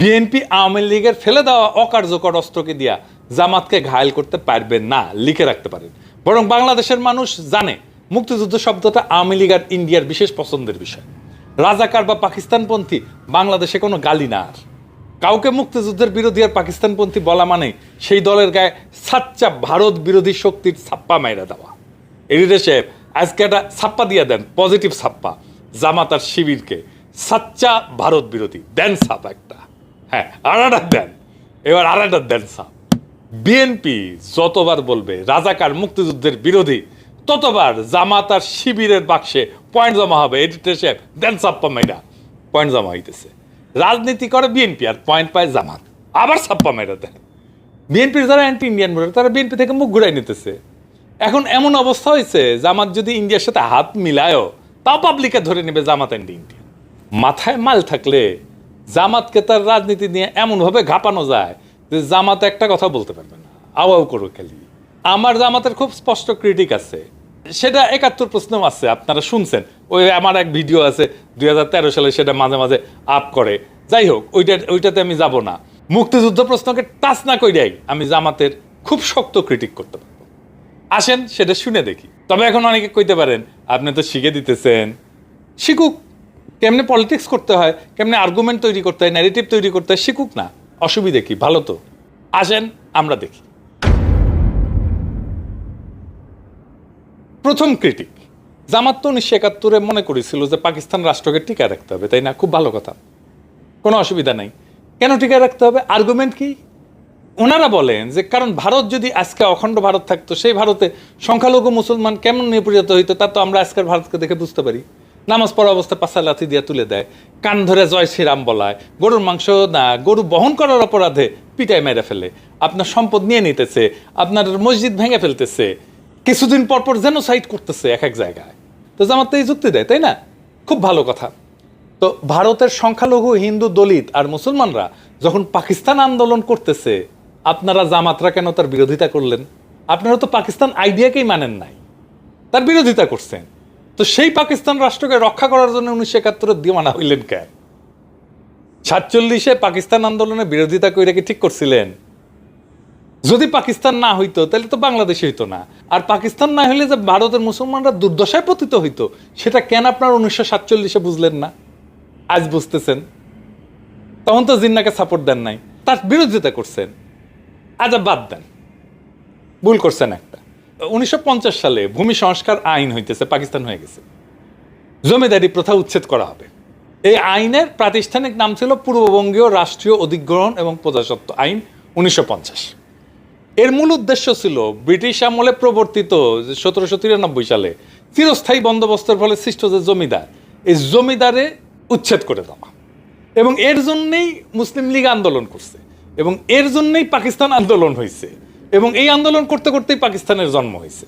BNP Awami লীগের ফেলে দেওয়া অকার্যকর অস্ত্রকে দিয়া জামাতকে ঘায়েল করতে পারবেন না, লিখে রাখতে পারেন। বরং বাংলাদেশের মানুষ জানে, মুক্তিযুদ্ধ শব্দটা আওয়ামী লীগ আর ইন্ডিয়ার বিশেষ পছন্দের বিষয়। রাজাকার বা পাকিস্তানপন্থী, বাংলাদেশে কোনো গালি না আর। কাউকে মুক্তিযুদ্ধের বিরোধী আর পাকিস্তানপন্থী বলা মানে সেই দলের গায়ে সাচ্চা ভারত বিরোধী শক্তির ছাপ্পা মাইরা দেওয়া। এডিটর সাহেব আজকে একটা ছাপ্পা দিয়ে দেন, পজিটিভ ছাপ্পা, জামাত আর শিবিরকে। সাচ্চা ভারত বিরোধী, দেন ছাপ একটা। হ্যাঁ আর দেন। এবার একটা দেন ছাপ বিএনপি যতবার বলবে, রাজাকার মুক্তিযুদ্ধের বিরোধী, ততবার জামাত আর শিবিরের বাক্সে পয়েন্ট জমা হবে। এডিটর দেন ছাপ্পা মাইরা। পয়েন্ট জমা হইতেছে। রাজনীতি করে বিএনপি আর পয়েন্ট পায় জামাত। আবার ছাপ্পা মাইরা দেন। বিএনপির যারা অ্যান্টি ইন্ডিয়ান ভোটার, তারা বিএনপি থেকে মুখ ঘুরাই নিতেছে। এখন এমন অবস্থা হয়েছে জামাত যদি ইন্ডিয়ার সাথে হাত মিলায়ও, তাও পাবলিকে ধরে নেবে জামাত অ্যান্টি ইন্ডিয়ান মাথায় মাল থাকলে জামাতকে তার রাজনীতি নিয়ে এমনভাবে ঘাপানো যায় যে জামাত একটা কথা বলতে পারবে না। আওয়াও করো খালি। আমার জামাতের খুব স্পষ্ট ক্রিটিক আছে। সেটা একাত্তর প্রশ্নও আছে, আপনারা শুনছেন। ওই আমার এক ভিডিও আছে, দুই হাজার তেরো সালে সেটা মাঝে মাঝে আপ করে। যাই হোক, ওইটা, ওইটাতে আমি যাব না। মুক্তিযুদ্ধ প্রশ্নকে টাচ না কইরাই আমি জামাতের খুব শক্ত ক্রিটিক করতে পারব। আসেন, সেটা শুনে দেখি। তবে এখন অনেকে কইতে পারেন, আপনি তো শিখে দিতেছেন। শিখুক। কেমনে পলিটিক্স করতে হয়, কেমনে আর্গুমেন্ট তৈরি করতে হয় ন্যারেটিভ তৈরি করতে হয়, শিখুক না। অসুবিধে কি? ভালো তো। আসেন, আমরা দেখি। প্রথম ক্রিটিক জামাত তো উনিশশো একাত্তরে মনে করেছিল যে পাকিস্তান রাষ্ট্রকে টিকায় রাখতে হবে, তাই না? খুব ভালো কথা। কোনো অসুবিধা নাই। কেন টিকায় রাখতে হবে? আর্গুমেন্ট কি? ওনারা বলেন যে কারণ ভারত যদি আজকে অখণ্ড ভারত থাকতো, সেই ভারতে সংখ্যালঘু মুসলমান কেমন নিপীড়িত হইতো, তা তো আমরা আজকের ভারতকে দেখে বুঝতে পারি। নামাজ পড়া অবস্থায় পাশা লাথি দিয়ে তুলে দেয়। কান ধরে জয় শ্রীরাম বলায়, গরুর মাংস না, গরু বহন করার অপরাধে পিটায়, মেরে ফেলে। আপনার সম্পদ নিয়ে নিতেছে, আপনার মসজিদ ভেঙে ফেলতেছে। কিছুদিন পর পর জেনোসাইড করতেছে এক এক জায়গায়। তো জামাত এই যুক্তি দেয়, তাই না? খুব ভালো কথা। তো ভারতের সংখ্যালঘু হিন্দু দলিত আর মুসলমানরা যখন পাকিস্তান আন্দোলন করতেছে, আপনারা জামাতরা কেন তার বিরোধিতা করলেন? আপনারা তো পাকিস্তান আইডিয়াকেই মানেন নাই। তার বিরোধিতা করছেন। তো সেই পাকিস্তান রাষ্ট্রকে রক্ষা করার জন্য উনিশশো একাত্তরে দিওয়ানা হইলেন কেন? সাতচল্লিশে পাকিস্তান আন্দোলনের বিরোধিতা করে কি ঠিক করছিলেন? যদি পাকিস্তান না হইতো, তাহলে তো বাংলাদেশ হইতো না। আর পাকিস্তান না হলে যে ভারতের মুসলমানরা দুর্দশায় পতিত হইতো, সেটা কেন আপনার উনিশশো সাতচল্লিশে বুঝলেন না? আজ বুঝতেছেন। তখন তো জিন্নাকে সাপোর্ট দেন নাই। তার বিরোধিতা করছেন। আচ্ছা বাদ দেন। ভুল করছেন একটা। উনিশশো পঞ্চাশ সালে ভূমি সংস্কার আইন হইতেছে, পাকিস্তান হয়ে গেছে। জমিদারি প্রথা উচ্ছেদ করা হবে। এই আইনের প্রাতিষ্ঠানিক নাম ছিল পূর্ববঙ্গীয় রাষ্ট্রীয় অধিগ্রহণ এবং প্রজাসত্ব আইন উনিশশো পঞ্চাশ। এর মূল উদ্দেশ্য ছিল ব্রিটিশ আমলে প্রবর্তিত সতেরোশো তিরানব্বই সালে চিরস্থায়ী বন্দোবস্তের ফলে সৃষ্ট যে জমিদার, এই জমিদারে উচ্ছেদ করে দেওয়া। এবং এর জন্যেই মুসলিম লীগ আন্দোলন করছে এবং এর জন্যই পাকিস্তান আন্দোলন হয়েছে এবং এই আন্দোলন করতে করতেই পাকিস্তানের জন্ম হয়েছে।